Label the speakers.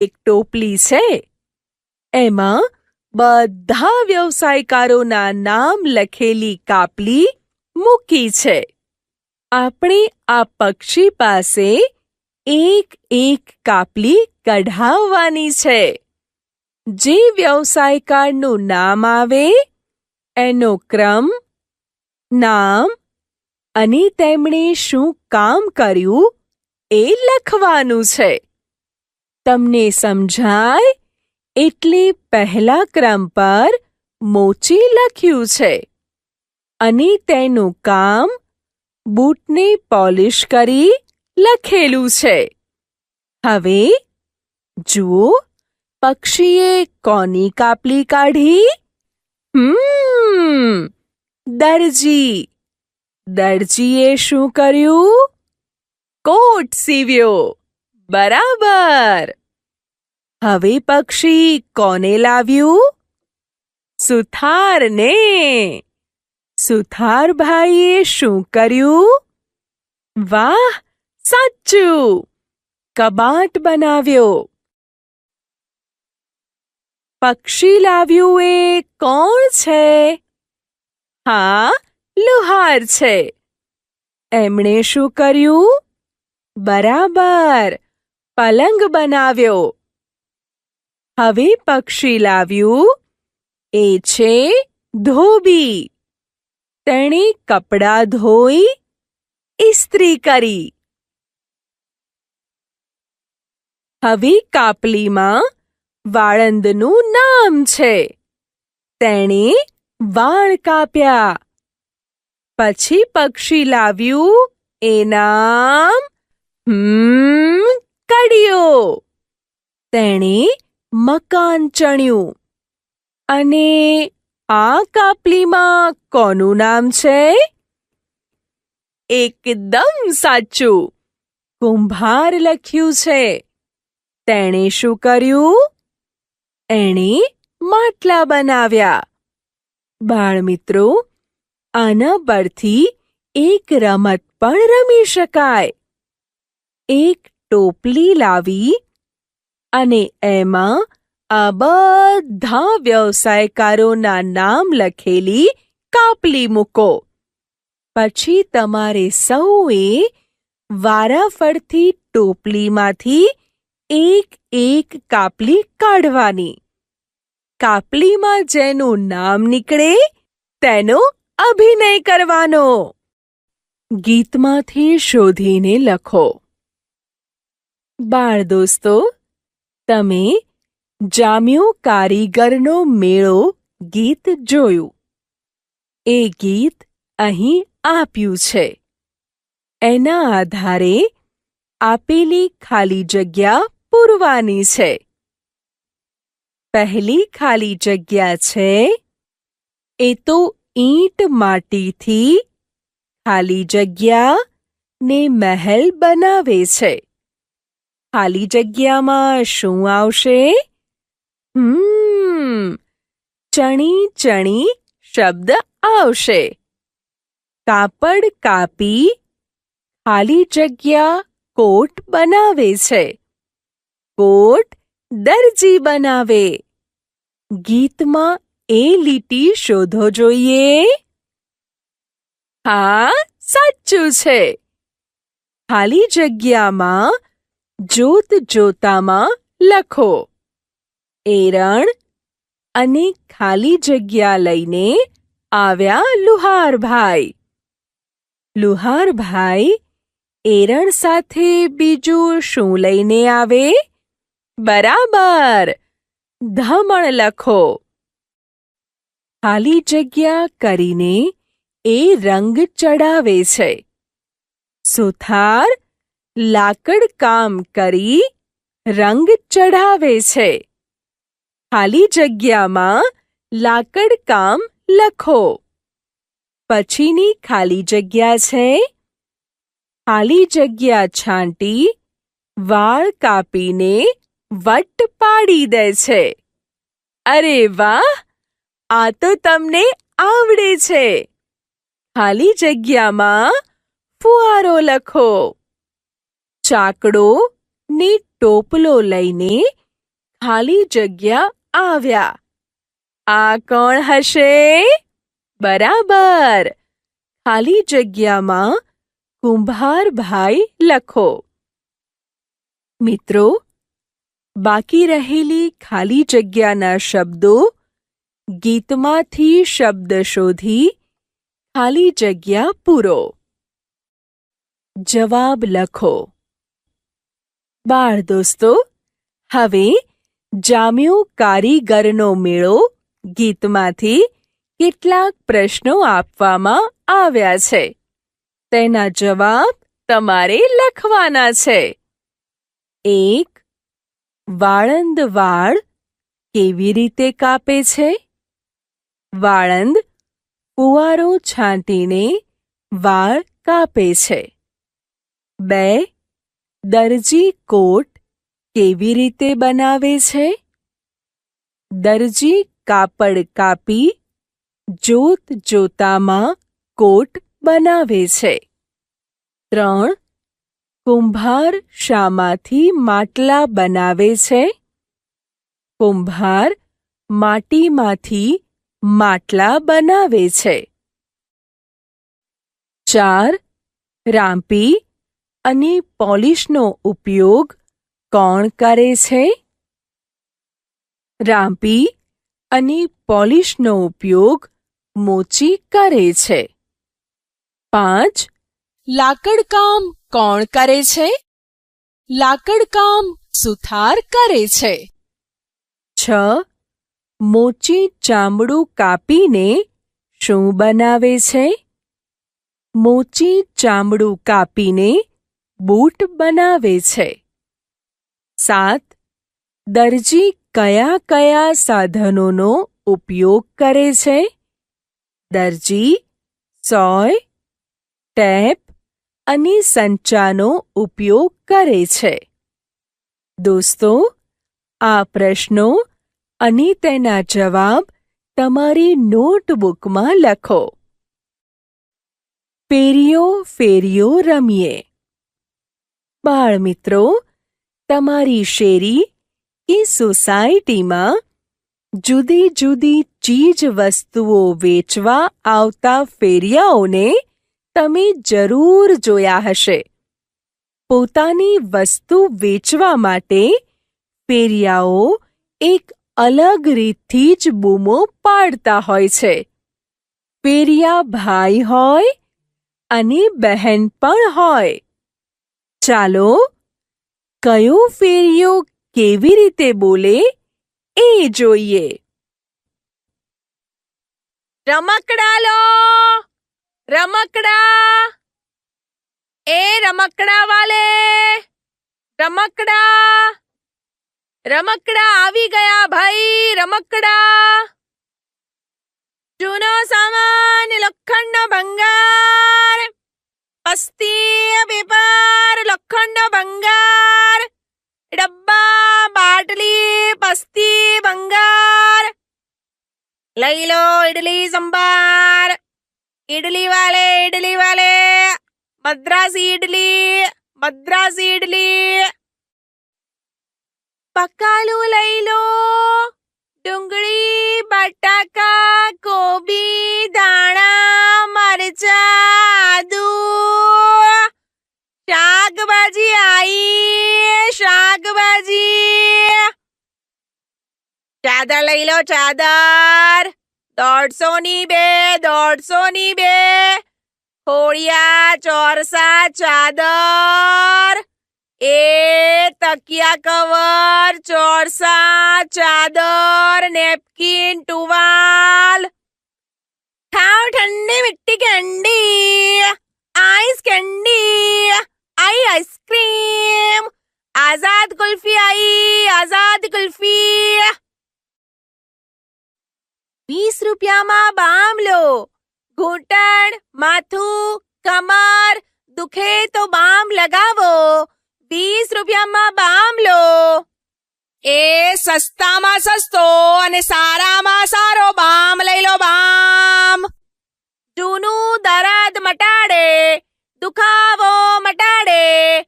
Speaker 1: એક ટોપલી છે. એમાં બધા વ્યવસાયકારોના નામ લખેલી કાપલી મૂકી છે. આપણે આ પક્ષી પાસે એક એક કાપલી કઢાવવાની છે. જે વ્યવસાયકારનું નામ આવે, એનો ક્રમ, નામ અને તેમણે શું કામ કર્યું એ લખવાનું છે. તમને સમજાય? એટલે પહેલા ક્રમ પર મોચી લખ્યું છે. અને તેનું કામ બૂટને પોલિશ કરી લખેલું છે. હવે જુઓ, પક્ષીએ કોની કાપલી કાઢી? હમ, દરજી, દરજીએ શું કર્યું? કોટ સીવ્યો. બરાબર. હવે પક્ષી કોને લાવ્યું? સુથારને. સુથારભાઈએ શું કર્યું? વાહ, સાચું. કબાટ બનાવ્યો. પક્ષી લાવ્યું એ કોણ છે? હા, લુહાર છે. એમણે શું કર્યું? બરાબર. પલંગ બનાવ્યો. હવે પક્ષી લાવ્યું. એ છે ધોબી. તેણે કપડાં ધોઈ ઇસ્ત્રી કરી. હવે કાપલીમાં વાળંદનું નામ છે. તેણે વાળ કાપ્યા. પછી પક્ષી લાવ્યું. એ નામ, હમ કડિયો તેણે મકાન ચણ્યું. અને આ કાપલીમાં કોનું નામ છે? એકદમ સાચું. કુંભાર લખ્યું છે. તેણે શું કર્યું? એણે માટલા બનાવ્યા. બાળમિત્રો, આના પરથી એક રમત પણ રમી શકાય. એક ટોપલી લાવી અને એમાં આ બધા વ્યવસાયકારોના નામ લખેલી કાપલી મૂકો. પછી તમારે સૌએ વારાફરથી ટોપલીમાંથી એક એક કાપલી કાઢવાની. કાપલીમાં જેનું નામ નીકળે તેનો અભિનય કરવાનો. ગીતમાંથી શોધીને લખો. બાળ દોસ્તો, તમે જામ્યો કારીગરનો મેળો ગીત જોયું. એ ગીત અહીં આપ્યું છે. એના આધારે આપેલી ખાલી જગ્યા પૂરવાની છે. પહેલી ખાલી જગ્યા છે, એ તો ઈંટ માટીથી ખાલી જગ્યા ને મહેલ બનાવે છે. ખાલી જગ્યામાં શું આવશે? હમ, ચણી ચણી શબ્દ આવશે. કાપડ કાપી, ખાલી જગ્યા કોટ બનાવે છે. કોટ દરજી બનાવે. ગીતમાં એ લીટી શોધો જોઈએ. હા, સાચું છે. ખાલી જગ્યામાં જોત જોતામાં લખો. એરણ અને ખાલી જગ્યા લઈને આવ્યા લુહારભાઈ. લુહારભાઈ એરણ સાથે બીજું શું લઈને આવે? બરાબર. ધમણ લખો. ખાલી જગ્યા કરીને એ રંગ ચડાવે છે. સુથાર લાકડ કામ કરી રંગ ચઢાવે છે. ખાલી જગ્યામાં લાકડ કામ લખો. પછીની ખાલી જગ્યા છે. ખાલી જગ્યા છાંટી વાળ કાપીને વટ પાડી દે છે. અરે વાહ! આ તો તમને આવડે છે. ખાલી જગ્યામાં ફુવારો લખો. ચાકડો ને ટોપલો લઈને ખાલી જગ્યા આવ્યા. આ કોણ હશે? બરાબર. ખાલી જગ્યામાં કુંભારભાઈ લખો. મિત્રો, બાકી રહેલી ખાલી જગ્યાના શબ્દો ગીતમાંથી શબ્દ શોધી ખાલી જગ્યા પૂરો. જવાબ લખો. બાળ દોસ્તો, હવે જામ્યો કારીગરનો મેળો ગીતમાંથી કેટલાક પ્રશ્નો આપવામાં આવ્યા છે. તેના જવાબ તમારે લખવાના છે. એક, વાળંદ વાળ કેવી રીતે કાપે છે? વાળંદ ફુવારો છાંટીને વાળ કાપે છે. બે દરજી કોટ કેવી રીતે બનાવે છે? દરજી કાપડ કાપી જોત જોતામાં કોટ બનાવે છે. ત્રણ, કુંભાર શામાંથી માટલા બનાવે છે. કુંભાર માટીમાંથી માટલા બનાવે છે. ચાર, રાંપી અને પોલિશનો ઉપયોગ કોણ કરે છે? રાંપી અને પોલિશનો ઉપયોગ મોચી કરે છે. પાંચ, લાકડકામ કોણ કરે છે? લાકડકામ સુથાર કરે છે. છ, મોચી ચામડું કાપીને શું બનાવે છે? મોચી ચામડું કાપીને બૂટ બનાવે છે. સાત, દરજી કયા કયા સાધનોનો ઉપયોગ કરે છે? દરજી, સોય, ટેપ અને સંચાનો ઉપયોગ કરે છે. દોસ્તો, આ પ્રશ્નો અને તેના જવાબ તમારી નોટબુકમાં લખો. ફેરીઓ ફેરીઓ રમીએ. બાળમિત્રો, તમારી શેરી કે સોસાયટીમાં જુદી જુદી ચીજ વસ્તુઓ વેચવા આવતા ફેરિયાઓને તમે જરૂર જોયા હશે. પોતાની વસ્તુ વેચવા માટે ફેરિયાઓ એક અલગ રીતથી જ બૂમો પાડતા હોય છે. ફેરિયા ભાઈ હોય અને બહેન પણ હોય. ચાલો, કયો ફેરિયો કેવી રીતે બોલે એ જોઈએ. રમકડા લો, રમકડા. એ રમકડા વાલે, રમકડા. રમકડા આવી ગયા ભાઈ, રમકડા. જૂનો સામાન, લોખંડનો ભંગાર. ઇડલી સંભાર ઇડલી વાલે ઇડલી વાલે મદ્રાસી ઇડલી મદ્રાસી ઇડલી પકાલું લઈ લો ડુંગળી બટાકા કોબી દાણા મરચા આદુ શાકભાજી આઈ શાકભાજી ચાદર લઈ લો ચાદર દોઢસો ની બે દોઢસો ની બે ખોડિયા ચોરસા ચાદર એ તકિયા કવર ચોરસા ચાદર નેપકિન ટુવાલ ખાઓ ઠંડી મિટ્ટી કેન્ડી આઈસ કેન્ડી આઈ આઈસ્ક્રીમ આઝાદ કુલ્ફી આઈ આઝાદ કુલ્ફી વીસ બામ લો. ઘૂંટણ, માથું, કમર, દુખે તો બામ લગાવો. વીસ રૂપિયામાં બામ લો. એ સસ્તામાં સસ્તો અને સારામાં સારો બામ લઈ લો બામ. જૂનું દરદ મટાડે, દુખાવો મટાડે.